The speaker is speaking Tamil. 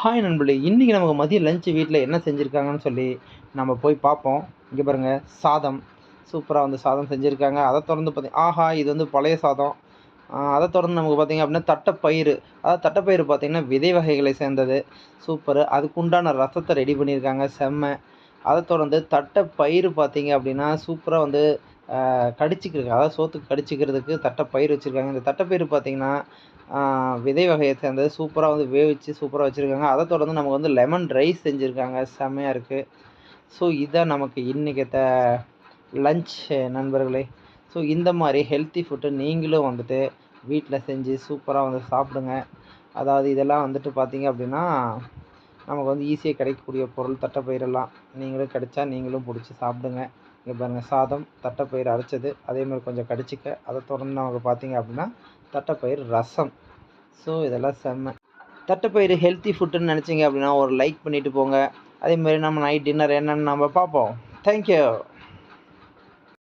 ஹாய் நண்பர்களே இன்றைக்கி நமக்கு மதியம் லஞ்சு வீட்டில் என்ன செஞ்சுருக்காங்கன்னு சொல்லி நம்ம போய் பார்ப்போம். இங்கே பாருங்கள் சாதம். சூப்பராக வந்து சாதம் செஞ்சுருக்காங்க. அதை தொடர்ந்து பார்த்திங்க ஆஹா இது வந்து பழைய சாதம். அதை தொடர்ந்து நமக்கு பார்த்திங்க அப்படின்னா தட்டைப்பயிறு. அதாவது தட்டைப்பயிறு பார்த்திங்கன்னா விதை வகைகளை சேர்ந்தது. சூப்பரு அதுக்குண்டான ரசத்தை ரெடி பண்ணியிருக்காங்க. செம்மை. அதை தொடர்ந்து தட்டைப்பயிறு பார்த்திங்க அப்படின்னா சூப்பராக வந்து கடிச்சிக்கிறதுக்கு அதாவது சோத்துக்கு கடிச்சிக்கிறதுக்கு தட்டைப்பயிறு வச்சுருக்காங்க. இந்த தட்டப்பயிறு பார்த்திங்கன்னா விதை வகையை சேர்ந்தது. சூப்பராக வந்து வேவிச்சு சூப்பராக வச்சுருக்காங்க. அதை தொடர்ந்து நமக்கு வந்து லெமன் ரைஸ் செஞ்சுருக்காங்க. செம்மையாக இருக்குது ஸோ இதான் நமக்கு இன்றைக்கத்த லஞ்ச் நண்பர்களே. ஸோ இந்த மாதிரி ஹெல்த்தி ஃபுட்டு நீங்களும் வந்துட்டு வீட்டில் செஞ்சு சூப்பராக வந்து சாப்பிடுங்க. அதாவது இதெல்லாம் வந்துட்டு பார்த்தீங்க அப்படின்னா நமக்கு வந்து ஈஸியாக கிடைக்கக்கூடிய பொருள் தட்டைப்பயிரெல்லாம் நீங்களும் கிடைச்சா நீங்களும் பிடிச்சி சாப்பிடுங்க. இங்கே பாருங்கள் சாதம் தட்டைப்பயிறு அரைச்சது. அதேமாதிரி கொஞ்சம் கடிச்சிக்க. அதை தொடர்ந்து நமக்கு பார்த்தீங்க அப்படின்னா தட்டைப்பயிறு ரசம். ஸோ இதெல்லாம் செம்ம. தட்டைப்பயிறு ஹெல்த்தி ஃபுட்டுன்னு நினச்சிங்க அப்படின்னா ஒரு லைக் பண்ணிவிட்டு போங்க. அதேமாதிரி நம்ம நைட் டின்னர் என்னென்னு நம்ம பார்ப்போம். தேங்க்யூ